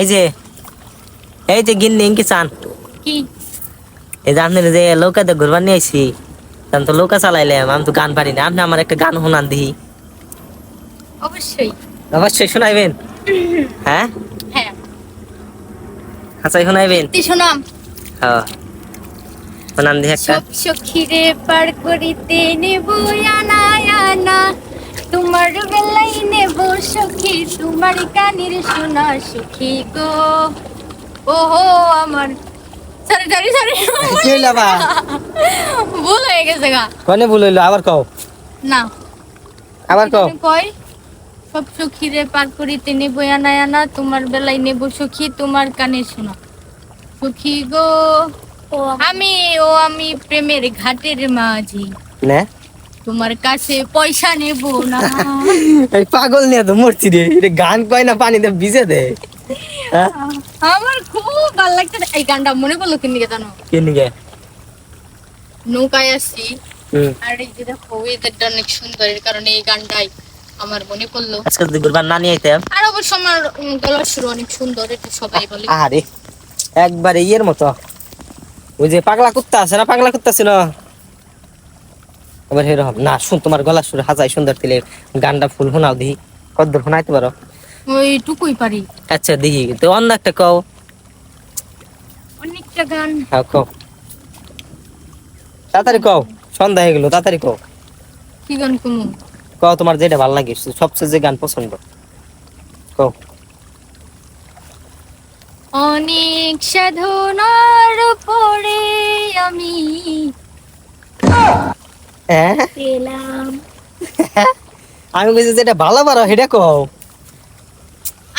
এই যে এই যে গিন্নি ইনকি চান। এই যে আপনার যে নৌকাতে ঘুরবার নিয়ে আইছি তখন তো নৌকা চালাইলাম আমি তো গান পারি না। আপনি আমার একটা গান শোনান দিই অবশ্যই। অবশ্যই শোনাইবেন? হ্যাঁ? হ্যাঁ। হাসাই শোনাইবেন? শোনাম। হ্যাঁ। শোনান দিই একটা। সব সখীরে পার করিতে নেব আনা আনা। সখী তোমার কানের শোনা সখী গো। ওহো আমার সরি সরি সরি কি হইল আবার? ভুল হয়ে গেছে গা। কনে ভুল হইল? আবার কও। না। আবার কও। কয় সব সখীরে পার করিতে নেব আনা আনা। তোমার বেলায় নেব সখী তোমার কানে শোনা সখী গো আমি ও আমি প্রেমের ঘাটের মাঝি। নে। তোমার কাছে পয়সা নেব না। এই পাগল নিয়ে তো মরছি রে। এটা গান কয় না পানিতে ভিজে দে। হ্যাঁ? আমার খুব ভালো লাগছে এই গানটা মনে পড়ল কিন জানো? নৌকায় আসছি আর এই যে দেখো ওয়েদারটা অনেক সুন্দর। এর কারণে এই গানটাই আমার মনে পড়ল। আজকে যদি ঘুরবার না নিয়ে আইতাম আর অবশ্য আমার গলার সুর অনেক সুন্দর এটা সবাই বলে। আরে একবারে ইয়ের মতো। ওই যে পাগলা কুত্তা আছে না? পাগলা কুত্তা ছিল? এবার না শুন তোমার গলা সুর হাজাই সুন্দর দিলে গানটা ফুল শোনাও দিহি কদ্দূর শোনাইতে পারো? ওইটুকুই পারি। আচ্ছা দেখি। তো অন্য একটা কও। অনেকটা গান। হ্যাঁ কও। তাড়াতাড়ি কও। সন্ধ্যা হয়ে গেল তাড়াতাড়ি কও। কি গান কুমু কও তোমার যেটা ভালো লাগে সবচেয়ে যে গান পছন্দ। কও। অনেক সাধনার পরে হ্যাঁ? পেলাম। আমি যেটা ভালো পারো সেটা কও।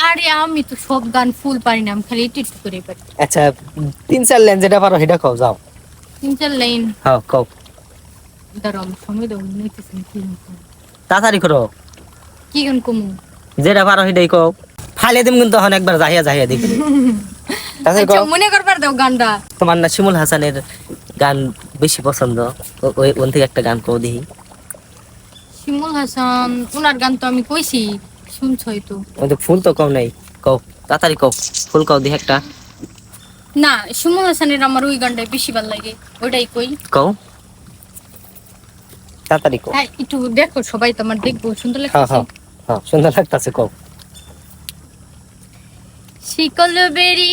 আরে আমি তো সব গান ফুল পারি না আমি খালি একটু একটু করে পারি। আচ্ছা তিন চার লাইন যেটা পারো সেটা কও যাও। তিন চার লাইন। হ্যাঁ কও। দাঁড়াও সময় নিতেছি কি কমু। তাড়াতাড়ি করো। কি গান কমু? যেটা পারো সেটাই কও। ফালে দিম কিন্তু তখন একবার যাইয়া যাইয়া দেখি। আচ্ছা মনে করবার দাও গানটা। তোমার না শিমুল হাসানের গান বেশি পছন্দ। ওই ওন থেকে একটা গান কও দেখি। শিমুল হাসান ওনার গান তো আমি কইছি শুনছই তো। ওই তো ফুল তো কও নাই কও তাড়াতাড়ি কও ফুল কও দেখি একটা। না শিমুল হাসানের আমার ওই গানটাই বেশি ভালো লাগে ওইটাই কই। কও। তাড়াতাড়ি কও। হ্যাঁ একটু দেখো সবাই তো আমার দেখব সুন্দর হ্যাঁ লাগছে হ্যাঁ হ্যাঁ সুন্দর লাগতাছে কও। শিকল বেরি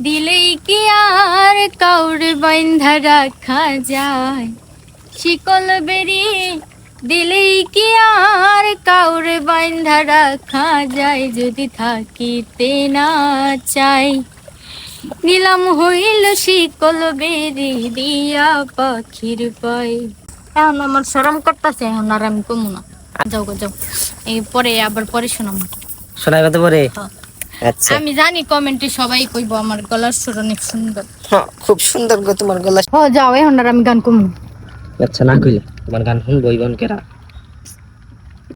দিলেই কি আর কাউর বাইন্ধা রাখা যায়? শিকল বেরি দিলেই কি আর কাউর বাইন্ধা রাখা যায়? যদি থাকিতে না চাই। নিলাম হইল শিকল বেরি দিয়া পাখির পাই এখন আমার সরম করতেছে এখন আর আমি কমু না। যাও যাও। এই পরে আবার পরে শোনাম শোনাই কথা পরে? হ্যাঁ। আমি জানি কমেন্টে সবাই কইবো আমার গলার সুর অনেক সুন্দর। হ্যাঁ, খুব সুন্দর গো তোমার গলা হ যাও এখন আর আমি গান কমু। আচ্ছা না কইলে। তোমার গান শুনব ইবন কেরা